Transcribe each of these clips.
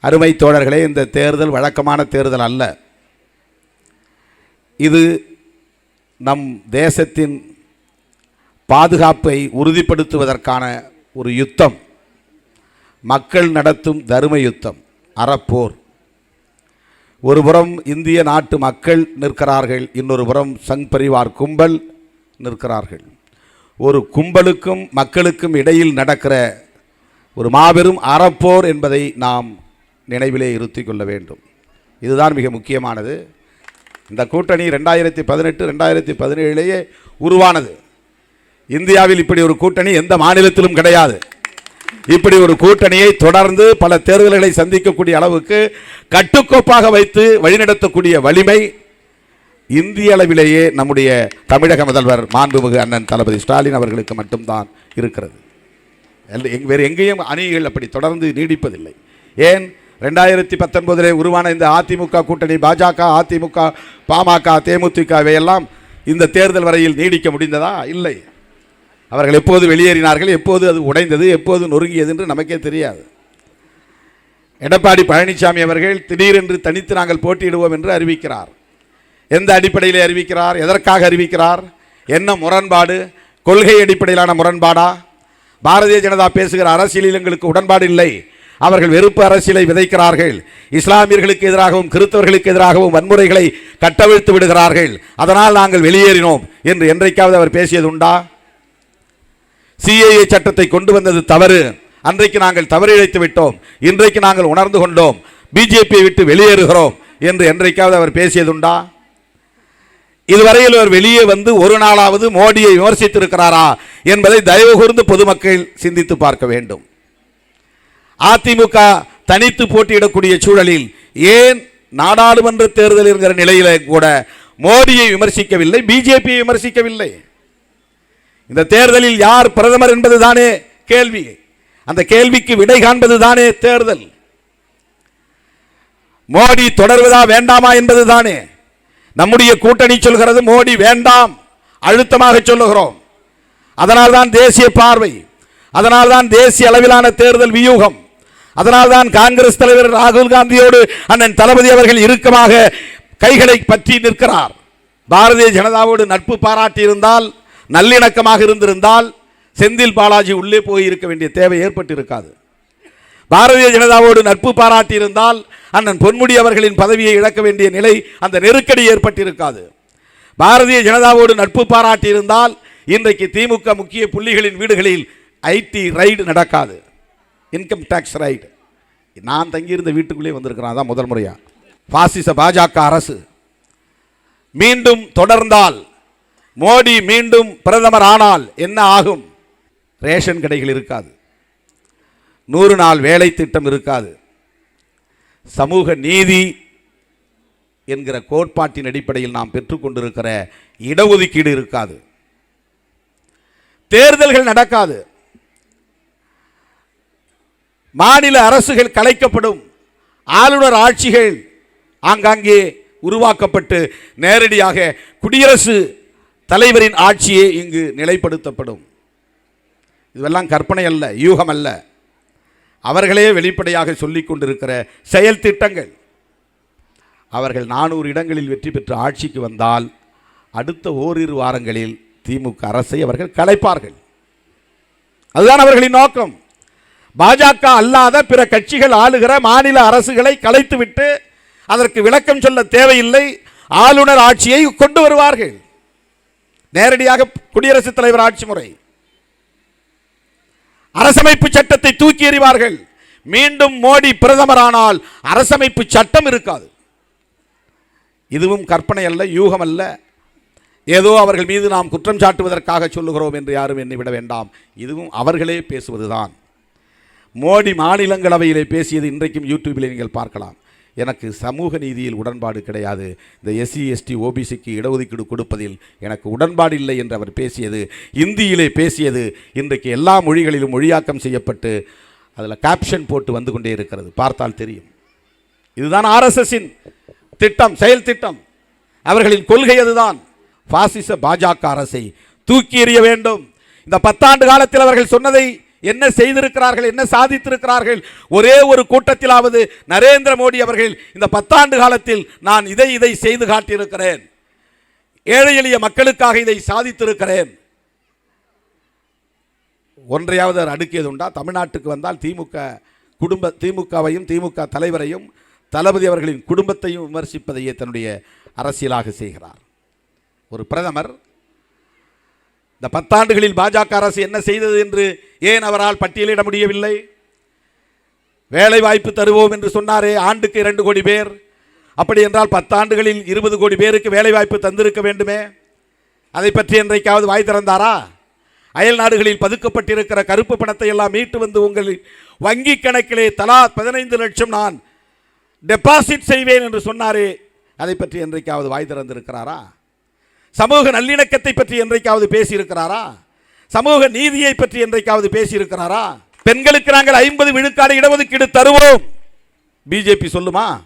அருமை தோழர்களே இந்த தேர்தல் வழக்கமான தேர்தல் அல்ல. இது நம் தேசத்தின் பாதுகாப்பை உறுதிப்படுத்துவதற்கான ஒரு யுத்தம். மக்கள் நடத்தும் தர்ம யுத்தம் அறப்போர். ஒருபுறம் இந்திய நாட்டு மக்கள் நிற்கிறார்கள் இன்னொரு புறம் சங் பரிவார் கும்பல் நிற்கிறார்கள். ஒரு கும்பலுக்கும் மக்களுக்கும் இடையில் நடக்கிற ஒரு மாபெரும் அறப்போர் என்பதை நாம் நினைவிலே இருத்தி கொள்ள வேண்டும். இதுதான் மிக முக்கியமானது. இந்த கூட்டணி ரெண்டாயிரத்தி பதினெட்டு ரெண்டாயிரத்தி பதினேழுலேயே உருவானது. இந்தியாவில் இப்படி ஒரு கூட்டணி எந்த மாநிலத்திலும் கிடையாது. இப்படி ஒரு கூட்டணியை தொடர்ந்து பல தேர்தல்களை சந்திக்கக்கூடிய அளவுக்கு கட்டுக்கோப்பாக வைத்து வழிநடத்தக்கூடிய வலிமை இந்திய அளவிலேயே நம்முடைய தமிழக முதல்வர் மாண்புமிகு அண்ணன் தளபதி ஸ்டாலின் அவர்களுக்கு மட்டும்தான் இருக்கிறது. எல்ல- வேறு எங்கேயும் அணிகள் அப்படி தொடர்ந்து நீடிப்பதில்லை. ஏன்? ரெண்டாயிரத்தி பத்தொன்பதிலே உருவான இந்த அதிமுக கூட்டணி பாஜக அதிமுக பாமக தேமுதிக இவையெல்லாம் இந்த தேர்தல் வரையில் நீடிக்க முடிந்ததா? இல்லை. அவர்கள் எப்போது வெளியேறினார்கள் எப்போது அது உடைந்தது எப்போது நொறுங்கியது என்று நமக்கே தெரியாது. எடப்பாடி பழனிசாமி அவர்கள் திடீரென்று தனித்து நாங்கள் போட்டியிடுவோம் என்று அறிவிக்கிறார். எந்த அடிப்படையிலே அறிவிக்கிறார்? எதற்காக அறிவிக்கிறார்? என்ன முரண்பாடு? கொள்கை அடிப்படையிலான முரண்பாடா? பாரதிய ஜனதா பேசுகிற அரசியலில் எங்களுக்கு உடன்பாடு இல்லை. அவர்கள் வெறுப்பு அரசியலை விதைக்கிறார்கள். இஸ்லாமியர்களுக்கு எதிராகவும் கிறிஸ்தவர்களுக்கு எதிராகவும் வன்முறைகளை கட்டவிழ்த்து விடுகிறார்கள். அதனால் நாங்கள் வெளியேறினோம் என்று என்றைக்காவது அவர் பேசியது உண்டா? சிஏஏ சட்டத்தை கொண்டு வந்தது தவறு. அன்றைக்கு நாங்கள் தவறு இழைத்து விட்டோம். இன்றைக்கு நாங்கள் உணர்ந்து கொண்டோம். பிஜேபியை விட்டு வெளியேறுகிறோம் என்று என்றைக்காவது அவர் பேசியதுண்டா இதுவரையில் அவர் வெளியே வந்து ஒரு நாளாவது மோடியை விமர்சித்திருக்கிறாரா என்பதை தயவு கூர்ந்து பொதுமக்கள் சிந்தித்து பார்க்க வேண்டும். அதிமுக தனித்து போட்டியிடக்கூடிய சூழலில் ஏன் நாடாளுமன்ற தேர்தல் என்கிற நிலையில கூட மோடியை விமர்சிக்கவில்லை பிஜேபியை விமர்சிக்கவில்லை? இந்த தேர்தலில் யார் பிரதமர் என்பதுதானே கேள்வி. அந்த கேள்விக்கு விடை காண்பதுதானே தேர்தல். மோடி தொடர்வதா வேண்டாமா என்பதுதானே. நம்முடைய கூட்டணி சொல்கிறது மோடி வேண்டாம் அழுத்தமாக சொல்லுகிறோம். அதனால்தான் தேசிய பார்வை அதனால்தான் தேசிய அளவிலான தேர்தல் வியூகம். அதனால்தான் காங்கிரஸ் தலைவர் ராகுல் காந்தியோடு அண்ணன் தளபதி அவர்கள் இறுக்கமாக கைகளை பற்றி நிற்கிறார். பாரதிய ஜனதாவோடு நட்பு பாராட்டி இருந்தால் நல்லிணக்கமாக இருந்திருந்தால் செந்தில் பாலாஜி உள்ளே போய் இருக்க வேண்டிய தேவை ஏற்பட்டிருக்காது. பாரதிய ஜனதாவோடு நட்பு பாராட்டி இருந்தால் அண்ணன் பொன்முடி அவர்களின் பதவியை இழக்க வேண்டிய நிலை அந்த நெருக்கடி ஏற்பட்டிருக்காது. பாரதிய ஜனதாவோடு நட்பு பாராட்டி இருந்தால் இன்றைக்கு திமுக முக்கிய புள்ளிகளின் வீடுகளில் ஐடி ரைடு நடக்காது. இன்கம் டேக்ஸ் ரைடு நான் தங்கியிருந்த வீட்டுக்குள்ளே வந்திருக்கிறேன். அதான் முதல் முறையாக பாசிச பாஜக அரசு. மீண்டும் தொடர்ந்தால் மோடி மீண்டும் பிரதமர் ஆனால் என்ன ஆகும்? ரேஷன் கடைகள் இருக்காது. நூறு நாள் வேலை திட்டம் இருக்காது. சமூக நீதி என்கிற கோட்பாட்டின் அடிப்படையில் நாம் பெற்றுக்கொண்டிருக்கிற இடஒதுக்கீடு இருக்காது. தேர்தல்கள் நடக்காது. மாநில அரசுகள் கலைக்கப்படும் ஆளுநர் ஆட்சிகள் ஆங்காங்கே உருவாக்கப்பட்டு நேரடியாக குடியரசு தலைவரின் ஆட்சியே இங்கு நிலைப்படுத்தப்படும். இதுவெல்லாம் கற்பனை அல்ல யூகம் அல்ல. அவர்களே வெளிப்படையாக சொல்லிக் கொண்டிருக்கிற செயல் திட்டங்கள். அவர்கள் நானூறு இடங்களில் வெற்றி பெற்று ஆட்சிக்கு வந்தால் அடுத்த ஓரிரு வாரங்களில் திமுக அரசை அவர்கள் கலைப்பார்கள். அதுதான் அவர்களின் நோக்கம். பாஜக அல்லாத பிற கட்சிகள் ஆளுகிற மாநில அரசுகளை கலைத்துவிட்டு அதற்கு விளக்கம் சொல்ல தேவையில்லை. ஆளுநர் ஆட்சியை கொண்டு வருவார்கள். நேரடியாக குடியரசுத் தலைவர் ஆட்சி முறை. அரசமைப்பு சட்டத்தை தூக்கி எறிவார்கள். மீண்டும் மோடி பிரதமரானால் அரசமைப்பு சட்டம் இருக்காது. இதுவும் கற்பனை அல்ல யூகம் அல்ல ஏதோ அவர்கள் மீது நாம் குற்றம் சாட்டுவதற்காக சொல்லுகிறோம் என்று யாரும் எண்ணிவிட வேண்டாம். இதுவும் அவர்களே பேசுவதுதான். மோடி மாநிலங்களவையிலே பேசியது இன்றைக்கும் யூடியூபில் நீங்கள் பார்க்கலாம். எனக்கு சமூக நீதியில் உடன்பாடு கிடையாது. இந்த எஸ்சி எஸ்டி ஓபிசிக்கு இடஒதுக்கீடு கொடுப்பதில் எனக்கு உடன்பாடு இல்லை என்று அவர் பேசியது இந்தியிலே பேசியது இன்றைக்கு எல்லா மொழிகளிலும் மொழியாக்கம் செய்யப்பட்டு அதில் கேப்ஷன் போட்டு வந்து கொண்டே இருக்கிறது. பார்த்தால் தெரியும். இதுதான் ஆர்எஸ்எஸின் திட்டம் செயல் திட்டம். அவர்களின் கொள்கை அதுதான். பாசிச பாஜக அரசை தூக்கி எறிய வேண்டும். இந்த பத்தாண்டு காலத்தில் அவர்கள் சொன்னதை என்ன செய்திருக்கிறார்கள் என்ன சாதித்திருக்கிறார்கள்? ஒரே ஒரு கூட்டத்திலாவது நரேந்திர மோடி அவர்கள் இந்த பத்தாண்டு காலத்தில் நான் இதை இதை செய்து காட்டியிருக்கிறேன். ஏழை எளிய மக்களுக்காக இதை சாதித்திருக்கிறேன். ஒன்றையாவது அவர் அடுக்கியது உண்டா? தமிழ்நாட்டுக்கு வந்தால் திமுக குடும்ப திமுகவையும் திமுக தலைவரையும் தளபதி அவர்களின் குடும்பத்தையும் விமர்சிப்பதையே தன்னுடைய அரசியலாக செய்கிறார். ஒரு பிரதமர் இந்த பத்தாண்டுகளில் பாஜக அரசு என்ன செய்தது என்று ஏன் அவரால் பட்டியலிட முடியவில்லை? வேலை வாய்ப்பு தருவோம் என்று சொன்னாரே ஆண்டுக்கு இரண்டு கோடி பேர். அப்படி என்றால் பத்தாண்டுகளில் இருபது கோடி பேருக்கு வேலை வாய்ப்பு தந்திருக்க வேண்டுமே? அதை பற்றி என்றைக்காவது வாய் திறந்தாரா? அயல் நாடுகளில் பதுக்கப்பட்டிருக்கிற கருப்பு பணத்தை எல்லாம் மீட்டு வந்து உங்கள் வங்கி கணக்கிலே தலா பதினைந்து லட்சம் நான் டெபாசிட் செய்வேன் என்று சொன்னாரே. அதை பற்றி என்றைக்காவது வாய் திறந்திருக்கிறாரா? சமூக நல்லிணக்கத்தை பற்றி என்றைக்காவது பேசியிருக்கிறாரா? சமூக நீதியை பற்றி என்றைக்காவது பேசியிருக்கிறாரா? பெண்களுக்கு நாங்கள் ஐம்பது விழுக்காடு இடஒதுக்கீடு தருவோம். பிஜேபி சொல்லுமா?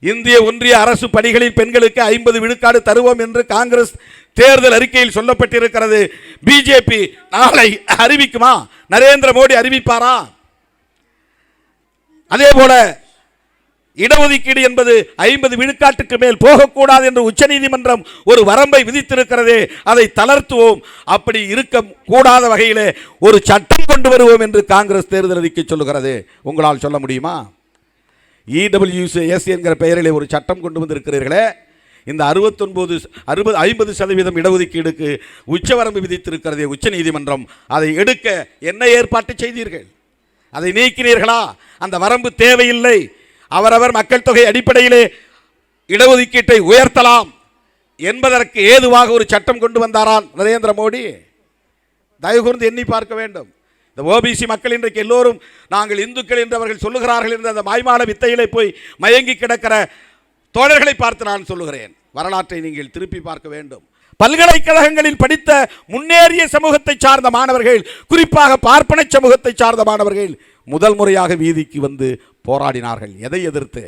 இந்திய ஒன்றிய அரசு பணிகளில் பெண்களுக்கு ஐம்பது விழுக்காடு தருவோம் என்று காங்கிரஸ் தேர்தல் அறிக்கையில் சொல்லப்பட்டிருக்கிறது. பிஜேபி நாளை அறிவிக்குமா? நரேந்திர மோடி அறிவிப்பாரா? அதே போல இடஒதுக்கீடு என்பது ஐம்பது விழுக்காட்டுக்கு மேல் போகக்கூடாது என்று உச்சநீதிமன்றம் ஒரு வரம்பை விதித்திருக்கிறது அதை தளர்த்துவோம். அப்படி இருக்க கூடாத வகையிலே ஒரு சட்டம் கொண்டு வருவோம் என்று காங்கிரஸ் தேர்தல் அறிக்கை சொல்லுகிறது. உங்களால் சொல்ல முடியுமா? இடபிள்யூசிஎஸ் என்கிற பெயரிலே ஒரு சட்டம் கொண்டு வந்திருக்கிறீர்களே. இந்த அறுபத்தொன்பது அறுபது ஐம்பது சதவீதம் இடஒதுக்கீடுக்கு உச்சவரம்பு விதித்திருக்கிறதே உச்சநீதிமன்றம். அதை எடுக்க என்ன ஏற்பாட்டு செய்தீர்கள்? அதை நீக்கினீர்களா? அந்த வரம்பு தேவையில்லை. அவரவர் மக்கள் தொகை அடிப்படையிலே இடஒதுக்கீட்டை உயர்த்தலாம் என்பதற்கு ஏதுவாக ஒரு சட்டம் கொண்டு வந்தாராம் நரேந்திர மோடி. தயவு கூர்ந்து எண்ணி பார்க்க வேண்டும். இந்த ஓபிசி மக்கள் இன்றைக்கு எல்லோரும் நாங்கள் இந்துக்கள் என்று அவர்கள் சொல்லுகிறார்கள் என்ற அந்த மாய்மான வித்தையிலே போய் மயங்கி கிடக்கிற தோழர்களை பார்த்து நான் சொல்லுகிறேன். வரலாற்றை நீங்கள் திருப்பி பார்க்க வேண்டும். பல்கலைக்கழகங்களில் படித்த முன்னேறிய சமூகத்தை சார்ந்த மாணவர்கள் குறிப்பாக பார்ப்பன சமூகத்தை சார்ந்த மாணவர்கள் முதல் முறையாக வீதிக்கு வந்து போராடினார்கள். எதை எதிர்த்து?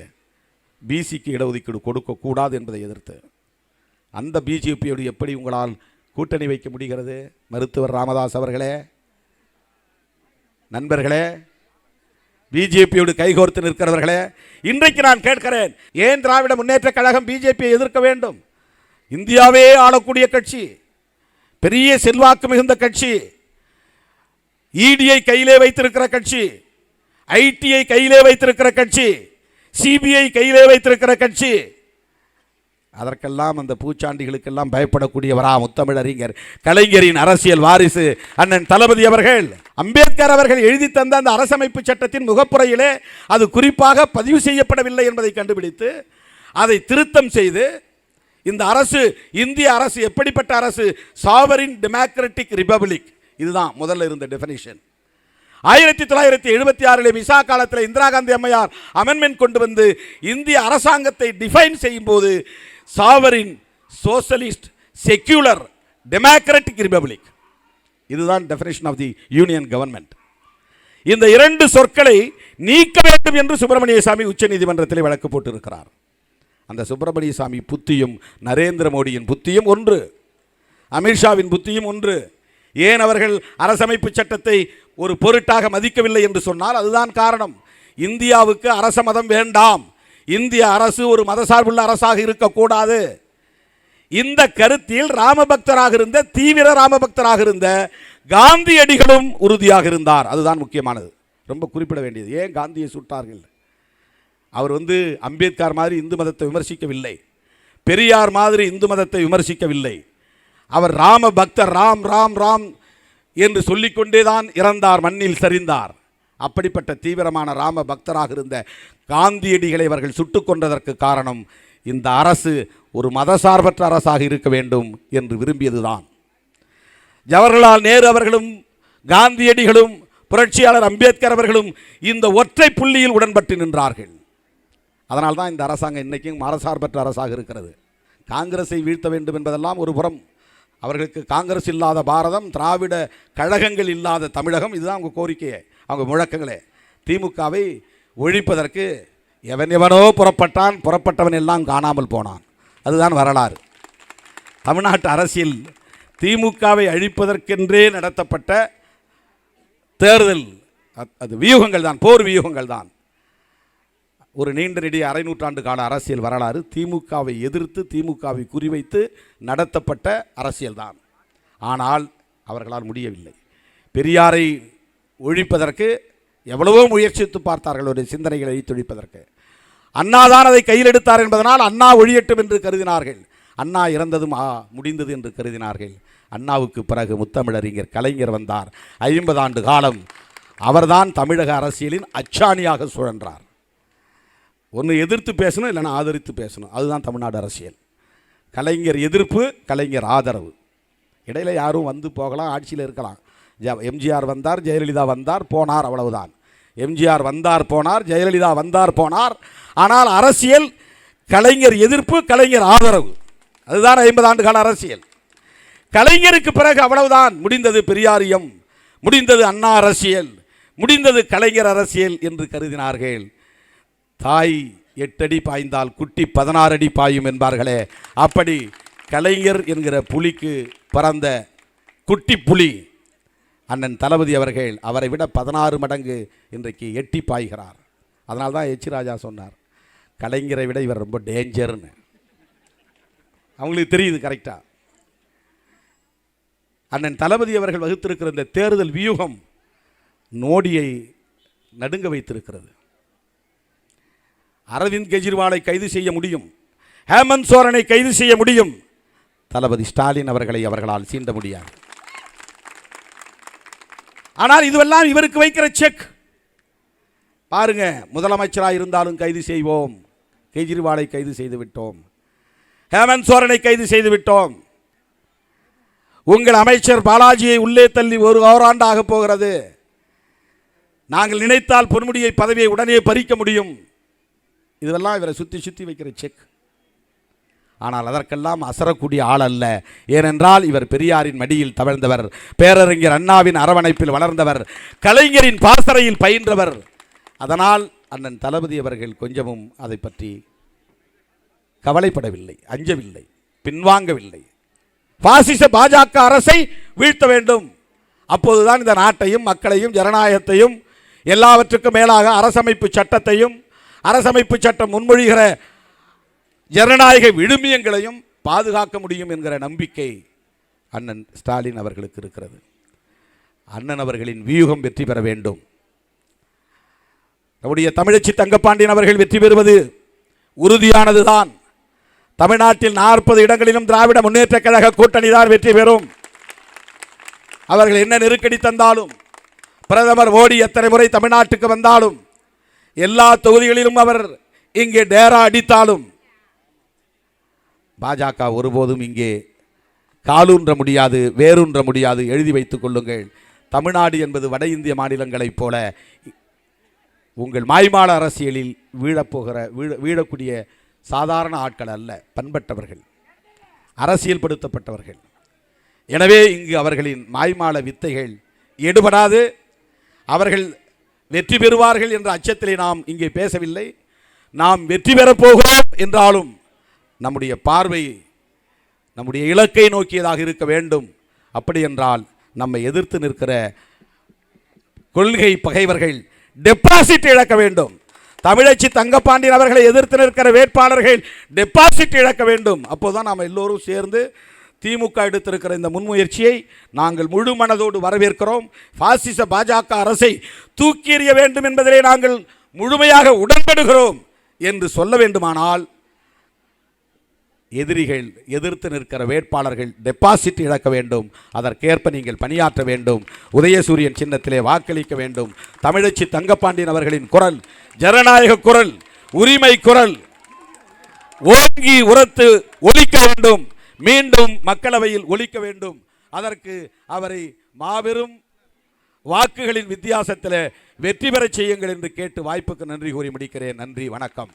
பிசிக்கு இடஒதுக்கீடு கொடுக்கக்கூடாது என்பதை எதிர்த்து. அந்த பிஜேபியோடு எப்படி உங்களால் கூட்டணி வைக்க முடிகிறது? மருத்துவர் ராமதாஸ் அவர்களே நண்பர்களே பிஜேபியோடு கைகோர்த்து நிற்கிறவர்களே இன்றைக்கு நான் கேட்கிறேன் ஏன் திராவிட முன்னேற்ற கழகம் பிஜேபியை எதிர்க்க வேண்டும்? இந்தியாவே ஆளக்கூடிய கட்சி பெரிய செல்வாக்கு மிகுந்த கட்சி ஈடியை கையிலே வைத்திருக்கிற கட்சி ஐடிஐ கையிலே வைத்திருக்கிற கட்சி சிபிஐ கையிலே வைத்திருக்கிற கட்சி. அதற்கெல்லாம் அந்த பூச்சாண்டிகளுக்கெல்லாம் பயப்படக்கூடியவரா முத்தமிழறிஞர் கலைஞரின் அரசியல் வாரிசு அண்ணன் தளபதி அவர்கள். அம்பேத்கர் அவர்கள் எழுதி தந்த அந்த அரசமைப்பு சட்டத்தின் முகப்புறையிலே அது குறிப்பாக பதிவு செய்யப்படவில்லை என்பதை கண்டுபிடித்து அதை திருத்தம் செய்து இந்த அரசு இந்திய அரசு எப்படிப்பட்ட அரசு? சாவரின் டெமோக்ராட்டிக் ரிபப்ளிக் இதுதான் முதல்ல இருந்த டெஃபினிஷன் ஆயிரத்தி தொள்ளாயிரத்தி எழுபத்தி ஆறில் விசா காலத்தில் இந்திரா காந்தி அம்மையார் அமெண்ட்மெண்ட் கொண்டு வந்து இந்திய அரசாங்கத்தை டிஃபைன் செய்யும் போது sovereign socialist secular democratic republic இதுதான் definition of the union government இந்த இரண்டு சொற்களை நீக்க வேண்டும் என்று சுப்பிரமணிய சாமி உச்சநீதிமன்றத்தில் வழக்கு போட்டிருக்கிறார். அந்த சுப்பிரமணிய சாமி புத்தியும் நரேந்திர மோடியின் புத்தியும் ஒன்று. அமித்ஷாவின் புத்தியும் ஒன்று. ஏன் அவர்கள் அரசமைப்பு சட்டத்தை ஒரு பொருட்டாக மதிக்கவில்லை என்று சொன்னால் அதுதான் காரணம். இந்தியாவுக்கு அரச மதம் வேண்டாம். இந்திய அரசு ஒரு மதசார்புள்ள அரசாக இருக்கக்கூடாது. இந்த கருத்தில் ராமபக்தராக இருந்த தீவிர ராமபக்தராக இருந்த காந்தியடிகளும் உறுதியாக இருந்தார். அதுதான் முக்கியமானது. ரொம்ப குறிப்பிட வேண்டியது. ஏன் காந்தியை சுட்டார்கள்? அவர் வந்து அம்பேத்கர் மாதிரி இந்து மதத்தை விமர்சிக்கவில்லை. பெரியார் மாதிரி இந்து மதத்தை விமர்சிக்கவில்லை. அவர் ராம பக்தர் ராம் ராம் ராம் என்று சொல்லிக்கொண்டேதான் இறந்தார் மண்ணில் சரிந்தார். அப்படிப்பட்ட தீவிரமான ராம பக்தராக இருந்த காந்தியடிகளை அவர்கள் சுட்டுக்கொன்றதற்கு காரணம் இந்த அரசு ஒரு மதசார்பற்ற அரசாக இருக்க வேண்டும் என்று விரும்பியதுதான். ஜவஹர்லால் நேரு அவர்களும் காந்தியடிகளும் புரட்சியாளர் அம்பேத்கர் அவர்களும் இந்த ஒற்றை புள்ளியில் உடன்பட்டு நின்றார்கள். அதனால் தான் இந்த அரசாங்கம் இன்றைக்கும் மதசார்பற்ற அரசாக இருக்கிறது. காங்கிரஸை வீழ்த்த வேண்டும் என்பதெல்லாம் ஒரு புறம். அவர்களுக்கு காங்கிரஸ் இல்லாத பாரதம் திராவிட கழகங்கள் இல்லாத தமிழகம் இதுதான் அவங்க கோரிக்கையே அவங்க முழக்கங்களே. திமுகவை ஒழிப்பதற்கு எவன் எவனோ புறப்பட்டான் புறப்பட்டவன் எல்லாம் காணாமல் போனான். அதுதான் வரலாறு. தமிழ்நாட்டு அரசியல் திமுகவை அழிப்பதற்கென்றே நடத்தப்பட்ட தேர்தல் அது வியூகங்கள் தான் போர் வியூகங்கள் தான் ஒரு நீண்ட நெடிய அரை நூற்றாண்டு கால அரசியல் வரலாறு திமுகவை எதிர்த்து திமுகவை குறிவைத்து நடத்தப்பட்ட அரசியல்தான். ஆனால் அவர்களால் முடியவில்லை. பெரியாரை ஒழிப்பதற்கு எவ்வளவோ முயற்சித்து பார்த்தார்கள் ஒரு சிந்தனைகளை அழித்தொழிப்பதற்கு. அண்ணாதான் அதை கையில் எடுத்தார் என்பதனால் அண்ணா ஒழியட்டும் என்று கருதினார்கள். அண்ணா இறந்ததும் ஆ முடிந்தது என்று கருதினார்கள். அண்ணாவுக்கு பிறகு முத்தமிழறிஞர் கலைஞர் வந்தார். ஐம்பது ஆண்டு காலம் அவர்தான் தமிழக அரசியலின் அச்சாணியாக சுழன்றார். ஒன்று எதிர்த்து பேசணும் இல்லைன்னா ஆதரித்து பேசணும். அதுதான் தமிழ்நாடு அரசியல். கலைஞர் எதிர்ப்பு கலைஞர் ஆதரவு. இடையில யாரும் வந்து போகலாம் ஆட்சியில் இருக்கலாம். ஜ- எம்ஜிஆர் வந்தார் ஜெயலலிதா வந்தார் போனார் அவ்வளவுதான். எம்ஜிஆர் வந்தார் போனார் ஜெயலலிதா வந்தார் போனார். ஆனால் அரசியல் கலைஞர் எதிர்ப்பு கலைஞர் ஆதரவு. அதுதான் ஐம்பது ஆண்டு கால அரசியல். கலைஞருக்கு பிறகு அவ்வளவுதான். முடிந்தது பெரியாரியம் முடிந்தது அண்ணா அரசியல் முடிந்தது கலைஞர் அரசியல் என்று கருதினார்கள். தாய் எட்டடி பாய்ந்தால் குட்டி பதினாறு அடி பாயும் என்பார்களே. அப்படி கலைஞர் என்கிற புலிக்கு பிறந்த குட்டி புலி அண்ணன் தளபதி அவர்கள் அவரை விட பதினாறு மடங்கு இன்றைக்கு எட்டி பாய்கிறார். அதனால தான் எச்சி ராஜா சொன்னார் கலைஞரை விட இவர் ரொம்ப டேஞ்சர்னு. அவங்களுக்கு தெரியுது கரெக்டாக அண்ணன் தளபதி அவர்கள் வகுத்திருக்கிற இந்த தேர்தல் வியூகம் நோடியை நடுங்க வைத்திருக்கிறது. அரவிந்த் கெஜ்ரிவாலை கைது செய்ய முடியும். ஹேமந்த் சோரனை கைது செய்ய முடியும். தளபதி ஸ்டாலின் அவர்களை அவர்களால் சீண்ட முடியாது. ஆனால் இதுவெல்லாம் இவருக்கு வைக்கிற செக் பாருங்க முதலமைச்சராக இருந்தாலும் கைது செய்வோம். கெஜ்ரிவாலை கைது செய்து விட்டோம். ஹேமந்த் சோரனை கைது செய்து விட்டோம். உங்கள் அமைச்சர் பாலாஜியை உள்ளே தள்ளி ஒரு ஓராண்டாக போகிறது. நாங்கள் நினைத்தால் பொன்முடியை பதவியை உடனே பறிக்க முடியும். இதெல்லாம் இவரை சுற்றி சுற்றி வைக்கிற செக் ஆனால் அதற்கெல்லாம் அசரக்கூடிய ஆள் அல்ல. ஏனென்றால் இவர் பெரியாரின் மடியில் தவழ்ந்தவர் பேரறிஞர் அண்ணாவின் அரவணைப்பில் வளர்ந்தவர் கலைஞரின் பாசறையில் பயின்றவர். அதனால் அண்ணன் தளபதி அவர்கள் கொஞ்சமும் அதை பற்றி கவலைப்படவில்லை அஞ்சவில்லை பின்வாங்கவில்லை. பாசிச பாஜக அரசை வீழ்த்த வேண்டும். அப்போதுதான் இந்த நாட்டையும் மக்களையும் ஜனநாயகத்தையும் எல்லாவற்றுக்கும் மேலாக அரசமைப்பு சட்டத்தையும் அரசமைப்பு சட்டம் முன்மொழிகிற ஜனநாயக விழுமியங்களையும் பாதுகாக்க முடியும் என்கிற நம்பிக்கை அண்ணன் ஸ்டாலின் அவர்களுக்கு இருக்கிறது. அண்ணன் அவர்களின் வியூகம் வெற்றி பெற வேண்டும். நம்முடைய தமிழச்சி தங்கப்பாண்டியன் அவர்கள் வெற்றி பெறுவது உறுதியானதுதான். தமிழ்நாட்டில் நாற்பது இடங்களிலும் திராவிட முன்னேற்ற கழக கூட்டணி தான் வெற்றி பெறும். அவர்கள் என்ன நெருக்கடி தந்தாலும் பிரதமர் மோடி எத்தனை முறை தமிழ்நாட்டுக்கு வந்தாலும் எல்லா தொகுதிகளிலும் அவர் இங்கே டேரா அடித்தாலும் பாஜக ஒருபோதும் இங்கே காலூன்ற முடியாது வேரூன்ற முடியாது. எழுதி வைத்துக் கொள்ளுங்கள். தமிழ்நாடு என்பது வட இந்திய மாநிலங்களைப் போல உங்கள் மாய்மால அரசியலில் வீழப்போகிற வீழ வீழக்கூடிய சாதாரண ஆட்கள் அல்ல பண்பட்டவர்கள் அரசியல்படுத்தப்பட்டவர்கள். எனவே இங்கு அவர்களின் மாய்மால வித்தைகள் எடுபடாது. அவர்கள் வெற்றி பெறுவார்கள் என்ற அச்சத்திலே நாம் இங்கே பேசவில்லை. நாம் வெற்றி பெறப் போகிறோம் என்றாலும் நம்முடைய பார்வை நம்முடைய இலக்கை நோக்கியதாக இருக்க வேண்டும். அப்படி என்றால் நம்மை எதிர்த்து நிற்கிற கொள்கை பகைவர்கள் டெபாசிட் இழக்க வேண்டும். தமிழச்சி தங்கப்பாண்டியன் அவர்களை எதிர்த்து நிற்கிற வேட்பாளர்கள் டெபாசிட் இழக்க வேண்டும். அப்போதான் நாம் எல்லோரும் சேர்ந்து திமுக எடுத்திருக்கிற இந்த முன்முயற்சியை நாங்கள் முழு மனதோடு வரவேற்கிறோம். பாசிச பாஜக அரசை தூக்கி எறிய வேண்டும் என்பதிலே நாங்கள் முழுமையாக உடன்படுகிறோம் என்று சொல்ல வேண்டுமானால் எதிரிகள் எதிர்த்து நிற்கிற வேட்பாளர்கள் டெபாசிட் இழக்க வேண்டும். அதற்கேற்ப நீங்கள் பணியாற்ற வேண்டும். உதயசூரியன் சின்னத்திலே வாக்களிக்க வேண்டும். தமிழச்சி தங்கப்பாண்டியன் அவர்களின் குரல் ஜனநாயக குரல் உரிமை குரல் ஓங்கி உரத்து ஒலிக்க வேண்டும். மீண்டும் மக்களவையில் ஒழிக்க வேண்டும். அதற்கு அவரை மாபெரும் வாக்குகளின் வித்தியாசத்தில் வெற்றி பெறச் செய்யுங்கள் என்று கேட்டு வாய்ப்புக்கு நன்றி கூறி முடிக்கிறேன். நன்றி வணக்கம்.